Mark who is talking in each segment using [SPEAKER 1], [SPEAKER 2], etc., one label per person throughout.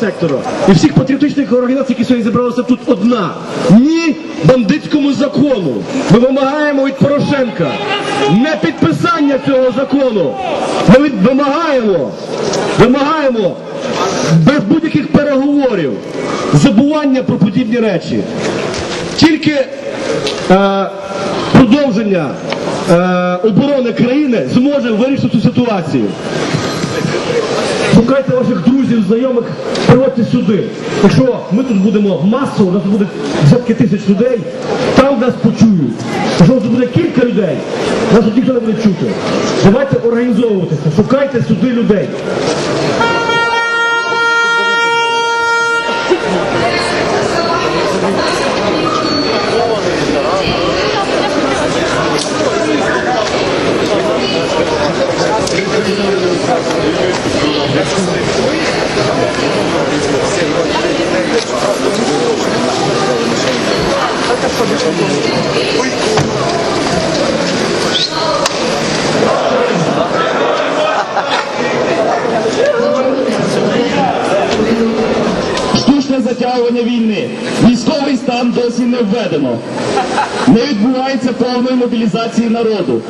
[SPEAKER 1] сектора і всіх патріотичних організацій, які сьогодні зібралися тут одна. Ні бандитському закону. Ми вимагаємо від Порошенка не підписання цього закону. Ми вимагаємо, вимагаємо без будь-яких переговорів, забування про подібні речі. Тільки е, продовження е, оборони країни зможе вирішити цю ситуацію. Шукайте ваших друзів, знайомих, приводьте сюди. Якщо ми тут будемо масово, у нас буде десятки тисяч людей, там нас почують. Якщо тут буде кілька людей, нас тут ніхто не буде чути. Давайте організовуватися, шукайте сюди людей.
[SPEAKER 2] Штучне затягування війни. Військовий стан досі не введено. Не відбувається повної мобілізації народу.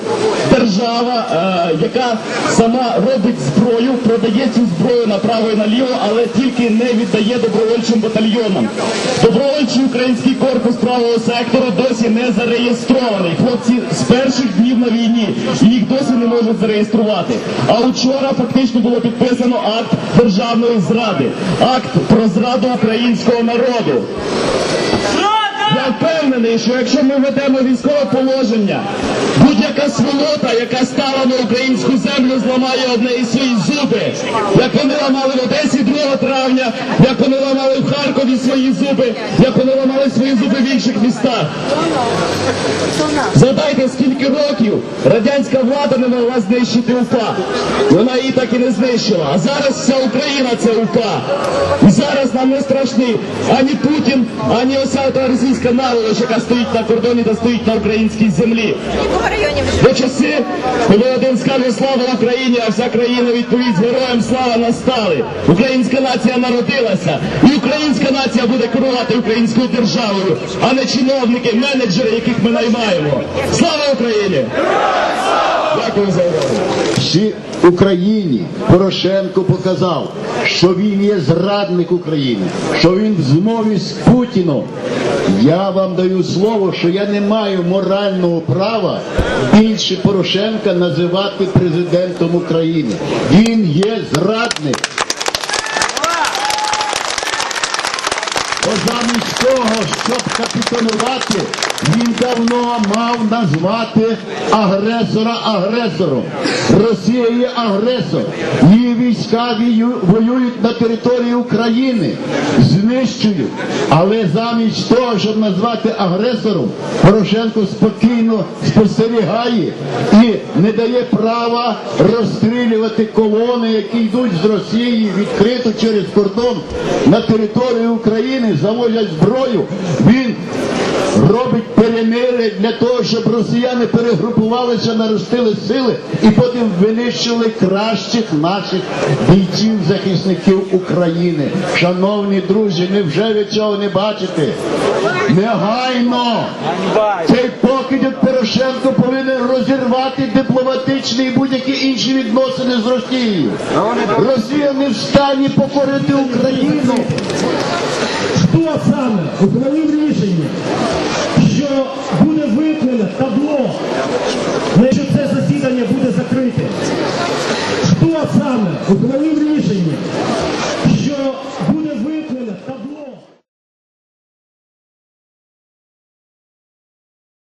[SPEAKER 2] Держава, е, яка сама робить зброю, продає цю зброю направо і наліво, але тільки не віддає добровольчим батальйонам. Добровольчий український корпус правого сектору досі не зареєстрований. Хлопці з перших днів на війні їх досі не можуть зареєструвати. А учора фактично було підписано акт державної зради, акт про зраду українського народу. Я впевнений, що якщо ми ведемо військове положення, будь-яка сволота, яка стала на українську землю, зламає одне із свої зуби. Як вони ламали в Одесі 2 травня, як вони ламали в Харкові свої зуби, як вони ламали свої зуби в інших містах. Згадайте, скільки років радянська влада не могла знищити УПА. Вона її так і не знищила. А зараз вся Україна це УПА. І зараз нам не страшний ані Путін, ані ося та російська наволоч, яка стоїть на кордоні та стоїть на українській землі. До часи, коли один скаже слава Україні, а вся країна відповість героям слава настали. Українська нація народилася, і українська нація буде керувати українською державою, а не чиновники, менеджери, яких ми наймаємо. Слава Україні! Дякую за увагу.
[SPEAKER 3] Всі Україні Порошенко показав, що він є зрадник України, що він в змові з Путіном. Я вам даю слово, що я не маю морального права більше Порошенка називати президентом України. Він є зрадник. Бо замість того, щоб капітулювати, він давно мав назвати агресора агресором. Росія є агресор. Її війська воюють на території України, знищують. Але замість того, щоб назвати агресором, Порошенко спокійно спостерігає і не дає права розстрілювати колони, які йдуть з Росії відкрито через кордон на територію України, завозять зброю. Він робить перемири для того, щоб росіяни перегрупувалися, наростили сили і потім винищили кращих наших бійців, захисників України. Шановні друзі, невже ви цього не бачите? Негайно цей покидьок Порошенко повинен розірвати дипломатичні і будь-які інші відносини з Росією. Росія не в стані покорити Україну.
[SPEAKER 1] Хто саме ухвалив рішення, ухвалив рішення, що